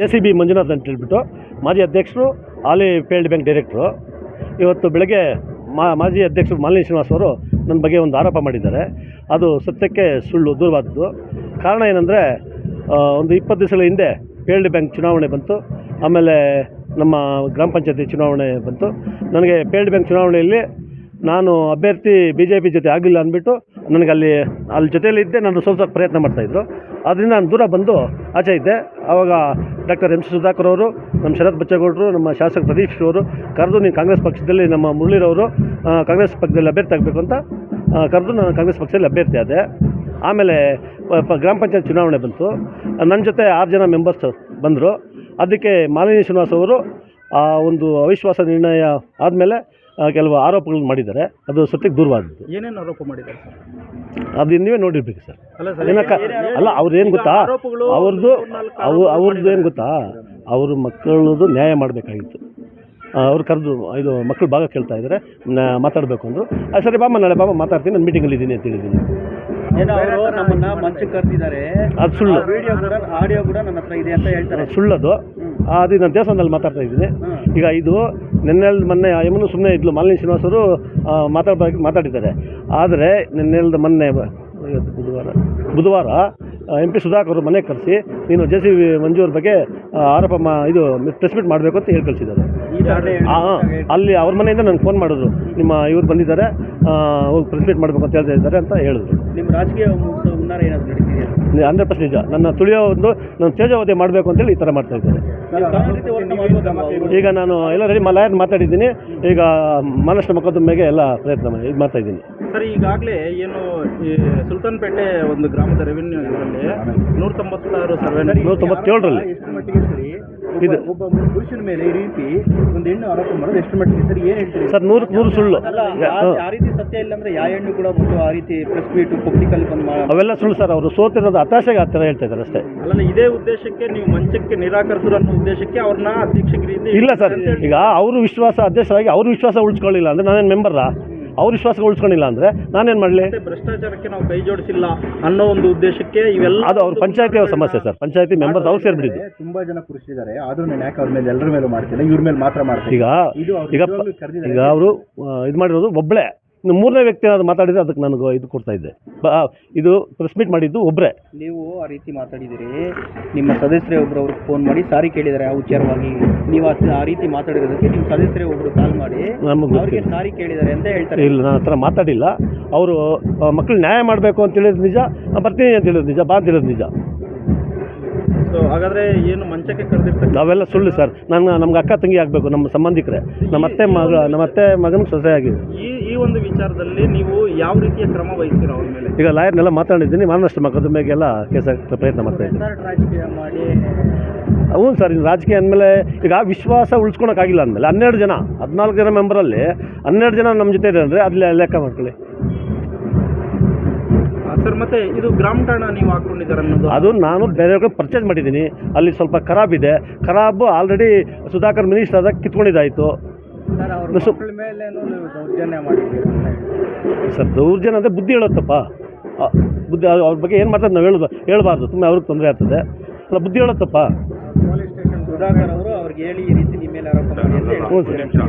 J C B Manjunath ಅಂತ ಹೇಳ್ಬಿಟ್ಟು ಮಾಜಿ ಅಧ್ಯಕ್ಷರು ಹಾಲಿ ಫೇಲ್ಡ್ ಬ್ಯಾಂಕ್ ಡೈರೆಕ್ಟ್ರು. ಇವತ್ತು ಬೆಳಗ್ಗೆ ಮಾ, ಮಾಜಿ ಅಧ್ಯಕ್ಷರು ಮಾಲಿನಿ ಶ್ರೀನಿವಾಸ್ ಅವರು ನನ್ನ ಬಗ್ಗೆ ಒಂದು ಆರೋಪ ಮಾಡಿದ್ದಾರೆ. ಅದು ಸತ್ಯಕ್ಕೆ ಸುಳ್ಳು, ದೂರವಾದದ್ದು. ಕಾರಣ ಏನಂದರೆ ಒಂದು ಇಪ್ಪತ್ತು ದಿವಸಗಳ ಹಿಂದೆ ಫೇಲ್ಡ್ ಬ್ಯಾಂಕ್ ಚುನಾವಣೆ ಬಂತು. ಆಮೇಲೆ ನಮ್ಮ ಗ್ರಾಮ ಪಂಚಾಯತಿ ಚುನಾವಣೆ ಬಂತು. ನನಗೆ ಫೇಲ್ಡ್ ಬ್ಯಾಂಕ್ ಚುನಾವಣೆಯಲ್ಲಿ ನಾನು ಅಭ್ಯರ್ಥಿ ಬಿ ಜೆ ಪಿ ಜೊತೆ ಆಗಿಲ್ಲ ಅಂದ್ಬಿಟ್ಟು ನನಗೆ ಅಲ್ಲಿ ಅಲ್ಲಿ ಜೊತೆಯಲ್ಲಿ ಇದ್ದೆ ನಾನು ಸೋಲ್ಸೋಕ್ಕೆ ಪ್ರಯತ್ನ ಮಾಡ್ತಾಯಿದ್ರು ಅದರಿಂದ ನಾನು ದೂರ ಬಂದು ಆಚೆ ಇದ್ದೆ. ಆವಾಗ ಡಾಕ್ಟರ್ ಎಂ ಸಿ ಸುಧಾಕರ್ ಅವರು, ನಮ್ಮ ಶರತ್ ಬಚ್ಚೇಗೌಡರು, ನಮ್ಮ ಶಾಸಕ ಪ್ರದೀಪ್ ಅವರು, ಕರೆದು ನೀವು ಕಾಂಗ್ರೆಸ್ ಪಕ್ಷದಲ್ಲಿ ನಮ್ಮ ಮುರಳೀರವರು ಕಾಂಗ್ರೆಸ್ ಪಕ್ಷದಲ್ಲಿ ಅಭ್ಯರ್ಥಿ ಆಗಬೇಕು ಅಂತ ಕರೆದು ನಾನು ಕಾಂಗ್ರೆಸ್ ಪಕ್ಷದಲ್ಲಿ ಅಭ್ಯರ್ಥಿ ಆದೆ. ಆಮೇಲೆ ಗ್ರಾಮ ಪಂಚಾಯತ್ ಚುನಾವಣೆ ಬಂತು. ನನ್ನ ಜೊತೆ ಆರು ಜನ ಮೆಂಬರ್ಸ್ ಬಂದರು. ಅದಕ್ಕೆ ಮಾಲಿನಿ ಶ್ರೀನಿವಾಸ್ ಅವರು, ಆ, ಒಂದು ಅವಿಶ್ವಾಸ ನಿರ್ಣಯ ಆದಮೇಲೆ ಕೆಲವು ಆರೋಪಗಳನ್ನು ಮಾಡಿದ್ದಾರೆ. ಅದು ಸತ್ಯಕ್ಕೆ ದೂರವಾದದ್ದು. ಏನೇನು ಆರೋಪ ಮಾಡಿದ್ದಾರೆ ಅದು ನೀವೇ ನೋಡಿರ್ಬೇಕು ಸರ್. ಏನಕ್ಕ ಅಲ್ಲ ಅವ್ರು ಏನು ಗೊತ್ತಾ? ಅವ್ರದ್ದು ಅವ್ರದ್ದು ಏನು ಗೊತ್ತಾ? ಅವ್ರ ಮಕ್ಕಳದು ನ್ಯಾಯ ಮಾಡಬೇಕಾಗಿತ್ತು. ಅವ್ರು ಕರೆದು ಇದು ಮಕ್ಕಳು ಭಾಗ ಕೇಳ್ತಾ ಇದ್ದಾರೆ ಮಾತಾಡಬೇಕು ಅಂದರು. ಅದು ಸರಿ ಬಾಮ್ಮ ನಾಳೆ ಬಾಮ್ಮ ಮಾತಾಡ್ತೀನಿ ನಾನು ಮೀಟಿಂಗಲ್ಲಿ ಇದ್ದೀನಿ ಅಂತ ಹೇಳಿದ್ದೀನಿ. ಅದು ಸುಳ್ಳು ಆಡಿಯೋ ಕೂಡ ನನ್ನ ಹತ್ರ ಇದೆ ಅಂತ ಹೇಳ್ತಾರೆ. ಸುಳ್ಳದು. ಅದು ನಾನು ದೇವಸ್ಥಾನದಲ್ಲಿ ಮಾತಾಡ್ತಾ ಇದ್ದೀನಿ. ಈಗ ಇದು ನಿನ್ನೆ ಮೊನ್ನೆ ಯಮನು ಸುಮ್ಮನೆ ಇದ್ಲು ಮಾಲಿನಿ ಶ್ರೀನಿವಾಸರು ಮಾತಾಡ್ಬೇಕು ಮಾತಾಡಿದ್ದಾರೆ. ಆದರೆ ನಿನ್ನೆಲ್ದು ಮೊನ್ನೆ ಬುಧವಾರ ಬುಧವಾರ ಎಂ ಪಿ ಸುಧಾಕರ್ ಅವರು ಮನೆಗೆ ಕರೆಸಿ ನೀನು ಜೆ ಸಿ ಮಂಜು ಅವ್ರ ಬಗ್ಗೆ ಆರೋಪ ಮಾ ಇದು ಪ್ರೆಸ್ ಮೀಟ್ ಮಾಡಬೇಕು ಅಂತ ಹೇಳಿ ಕಳಿಸಿದ್ದಾರೆ. ಹಾಂ ಅಲ್ಲಿ ಅವ್ರ ಮನೆಯಿಂದ ನನಗೆ ಫೋನ್ ಮಾಡಿದ್ರು. ನಿಮ್ಮ ಇವ್ರು ಬಂದಿದ್ದಾರೆ ಹೋಗಿ ಪ್ರೆಸ್ ಮೀಟ್ ಮಾಡಬೇಕು ಅಂತ ಹೇಳ್ತಾ ಇದ್ದಾರೆ ಅಂತ ಹೇಳಿದ್ರು. ನಿಮ್ಮ ರಾಜಕೀಯ ಹುನ್ನಾರ ಏನಾದ್ರು ನಡೀತಿದೆಯಾ? ಹಂಡ್ರೆಡ್ ಪರ್ಸೆಂಟ್ ನಿಜ. ನನ್ನ ತುಳಿಯೋ ಒಂದು ನಾನು ತೇಜಾವಧಿ ಮಾಡಬೇಕು ಅಂತೇಳಿ ಈ ಥರ ಮಾಡ್ತಾ ಮಾಡ್ಬೋದಲ್ವಾ? ಈಗ ನಾನು ಎಲ್ಲ ರೆಡಿ ಲಾಯರ್ ಮಾತಾಡಿದ್ದೀನಿ. ಈಗ ಮಹಾರಾಷ್ಟ್ರ ಮೊಕದ್ದೊಮ್ಮೆಗೆ ಎಲ್ಲ ಪ್ರಯತ್ನ ಮಾಡಿ ಇದು ಮಾಡ್ತಾ ಇದ್ದೀನಿ. ಸರ್ ಈಗಾಗಲೇ ಏನು ಈ ಸುಲ್ತಾನ್ಪೇಟೆ ಒಂದು ಗ್ರಾಮದ ರೆವಿನ್ಯೂ ಇದರಲ್ಲಿ ನೂರ ತೊಂಬತ್ತಾರು ಸರ್ವೆ ನೂರ ತೊಂಬತ್ತೇಳರಲ್ಲಿ ಇದು. ಒಬ್ಬ ಪುರುಷನ ಮೇಲೆ ಈ ರೀತಿ ಒಂದು ಹೆಣ್ಣು ಆರೋಪ ಮಾಡೋದು ಎಷ್ಟು ಮಟ್ಟಿಗೆ ಸರ್ ಏನ್ ಹೇಳ್ತೀರಿ? ಸರ್ ನೂರಕ್ಕೆ ನೂರು ಸುಳ್ಳು. ಅಲ್ಲ ಆ- ಆ ರೀತಿ ಸತ್ಯ ಇಲ್ಲ ಅಂದ್ರೆ ಯಾವ ಹೆಣ್ಣು ಕೂಡ ಬಂದು ಆ ರೀತಿ ಪ್ರೆಸ್ ಮೀಟ್ ಪಬ್ಲಿಕಲ್ಲಿ ಬಂದು ಮಾ- ಅವೆಲ್ಲ ಸುಳ್ಳು ಸರ್ ಅವರು ಸೋತಿರೋದು ಹತಾಶೆಗೆ ಆ ಥರ ಹೇಳ್ತಾ ಇದ್ದಾರೆ ಅಷ್ಟೇ. ಅಲ್ಲ ಇದೇ ಉದ್ದೇಶಕ್ಕೆ ನೀವು ಮಂಚಕ್ಕೆ ನಿರಾಕರಿಸಿದ್ರು ಅನ್ನೋ ಉದ್ದೇಶಕ್ಕೆ ಅವ್ರನ್ನ ಅಧ್ಯಕ್ಷಗಿರಿಯಿಂದ ಇಲ್ಲ ಸರ್ ಈಗ ಅವರು ವಿಶ್ವಾಸ ಅಧ್ಯಕ್ಷರಾಗಿ ಅವ್ರ ವಿಶ್ವಾಸ ಉಳಿಸ್ಕೊಳ್ಳಿಲ್ಲ ಅಂದರೆ ನಾನೇನು ಮೆಂಬರಾ ಅವ್ರ ವಿಶ್ವಾಸ ಉಳಿಸ್ಕೊಂಡಿಲ್ಲ ಅಂದ್ರೆ ನಾನೇನು ಮಾಡಲಿ? ಮಾಡ್ಲಿ ಭ್ರಷ್ಟಾಚಾರಕ್ಕೆ ನಾವು ಕೈ ಜೋಡಿಸಿಲ್ಲ ಅನ್ನೋ ಒಂದು ಉದ್ದೇಶಕ್ಕೆ ಇವೆಲ್ಲ ಅದು ಅವ್ರ ಪಂಚಾಯತಿ ಅವ್ರ ಸಮಸ್ಯೆ ಸರ್. ಪಂಚಾಯತಿ ಮೆಂಬರ್ಸ್ ಅವ್ರು ಸೇರಿಬಿಟ್ಟಿದ್ದು. ತುಂಬಾ ಜನ ಕುರಿಸಿದ್ದಾರೆ ಆದ್ರೂ ನಾನು ಯಾಕೆ ಅವ್ರ ಮೇಲೆ ಎಲ್ಲರ ಮೇಲೂ ಮಾಡ್ತೀನಿ? ಇವ್ರ ಮೇಲೆ ಮಾತ್ರ ಮಾಡ್ತೀನಿ. ಈಗ ಈಗ ಈಗ ಅವರು ಇದು ಮಾಡಿರೋದು ಒಬ್ಬಳೇ ಇನ್ನು ಮೂರನೇ ವ್ಯಕ್ತಿ ಏನಾದ್ರು ಮಾತಾಡಿದ್ರೆ ಅದಕ್ಕೆ ನನಗೆ ಇದು ಕೊಡ್ತಾ ಇದ್ದೆ. ಇದು ಪ್ರೆಸ್ ಮೀಟ್ ಮಾಡಿದ್ದು ಒಬ್ಬರೇ ನೀವು ಆ ರೀತಿ ಮಾತಾಡಿದಿರಿ ನಿಮ್ಮ ಸದಸ್ಯರೇ ಒಬ್ಬರು ಅವ್ರಿಗೆ ಫೋನ್ ಮಾಡಿ ಸಾರಿ ಕೇಳಿದ್ದಾರೆ ಆ ವಿಚಾರವಾಗಿ ನೀವು ಆ- ರೀತಿ ಮಾತಾಡಿರೋದಕ್ಕೆ ನಿಮ್ಮ ಸದಸ್ಯರೇ ಒಬ್ರು ಕಾಲ್ ಮಾಡಿ ನಮಗೆ ಅವ್ರಿಗೆ ಗೊತ್ತಿಲ್ಲ ಸಾರಿ ಕೇಳಿದ್ದಾರೆ ಅಂತ ಹೇಳ್ತಾರೆ. ಇಲ್ಲ ನಾನು ಹತ್ರ ಮಾತಾಡಿಲ್ಲ. ಅವರು ಮಕ್ಕಳು ನ್ಯಾಯ ಮಾಡಬೇಕು ಅಂತ ಹೇಳಿದ್ರು ನಿಜ ನಾನ್ ಬರ್ತೀನಿ ಅಂತ ಹೇಳಿದ್ರು ನಿಜ ಬಾ ಅಂತ ನಿಜ. ಹಾಗಾದ್ರೆ ಏನು ಮಂಚಕ್ಕೆ ಕರೆದಿರ್ತಾರೆ ನಾವೆಲ್ಲ ಸುಳ್ಳು ಸರ್. ನನ್ನ ನಮ್ಗೆ ಅಕ್ಕ ತಂಗಿ ಆಗಬೇಕು ನಮ್ಮ ಸಂಬಂಧಿಕರೆ. ನಮ್ಮ ಅತ್ತೆ ಮಗ ನಮ್ಮ ಅತ್ತೆ ಮಗನ ಸೊಸೆ ಆಗಿದೆ. ಈ ಈ ಒಂದು ವಿಚಾರದಲ್ಲಿ ನೀವು ಯಾವ ರೀತಿಯ ಕ್ರಮ ವಹಿಸ್ತೀರಾ ಅವ್ರ ಮೇಲೆ? ಈಗ ಲಾಯರ್ನೆಲ್ಲ ಮಾತಾಡಿದ್ದೀನಿ ಮಾನಷ್ಟು ಮಗದ ಕೇಸ್ ಹಾಕೋ ಪ್ರಯತ್ನ ಮಾಡ್ತಾ ಇದ್ದೀನಿ. ರಾಜಕೀಯ ಮಾಡಿ ಹ್ಞೂ ಸರ್ ಇನ್ನು ರಾಜಕೀಯ ಅಂದಮೇಲೆ ಈಗ ವಿಶ್ವಾಸ ಉಳಿಸ್ಕೊಳಕ್ಕಾಗಿಲ್ಲ ಅಂದಮೇಲೆ ಹನ್ನೆರಡು ಜನ ಹದಿನಾಲ್ಕು ಜನ ಮೆಂಬರಲ್ಲಿ ಹನ್ನೆರಡು ಜನ ನಮ್ಮ ಜೊತೆ ಇದೆ ಅಂದರೆ ಅಲ್ಲಿ ಲೆಕ್ಕ ಮಾಡ್ಕೊಳ್ಳಿ. ಸರ್ ಮತ್ತೆ ಇದು ಗ್ರಾಮ ಠಾಣ ನೀವು ಹಾಕೊಂಡಿದ್ದಾರೆ ಅನ್ನೋದು? ಅದು ನಾನು ಬೇರೆ ಪರ್ಚೇಸ್ ಮಾಡಿದ್ದೀನಿ. ಅಲ್ಲಿ ಸ್ವಲ್ಪ ಖರಾಬ್ ಇದೆ. ಖರಾಬು ಆಲ್ರೆಡಿ ಸುಧಾಕರ್ ಮಿನಿಸ್ಟರ್ ಆದಾಗ ಕಿತ್ಕೊಂಡಿದ್ದಾಯಿತು. ಸರ್ ದೌರ್ಜನ್ಯ ಮಾಡಿದ್ದೀರಿ ಸರ್ ದೌರ್ಜನ್ಯ ಅಂದರೆ ಬುದ್ಧಿ ಹೇಳುತ್ತಪ್ಪ. ಬುದ್ಧಿ ಅವ್ರ ಅವ್ರ ಬಗ್ಗೆ ಏನು ಮಾಡ್ತಾರೆ ನಾವು ಹೇಳೋದು ಹೇಳ್ಬಾರ್ದು. ಸುಮ್ಮನೆ ಅವ್ರಿಗೆ ತೊಂದರೆ ಆಗ್ತದೆ. ಅಲ್ಲ ಬುದ್ಧಿ ಹೇಳುತ್ತಪ್ಪ. ಸುಧಾಕರ್ ಅವರು ಅವ್ರಿಗೆ ಹೇಳಿ ಈ ರೀತಿ ನಿಮ್ಮ ಮೇಲೆ ಆರೋಪ ಮಾಡಿ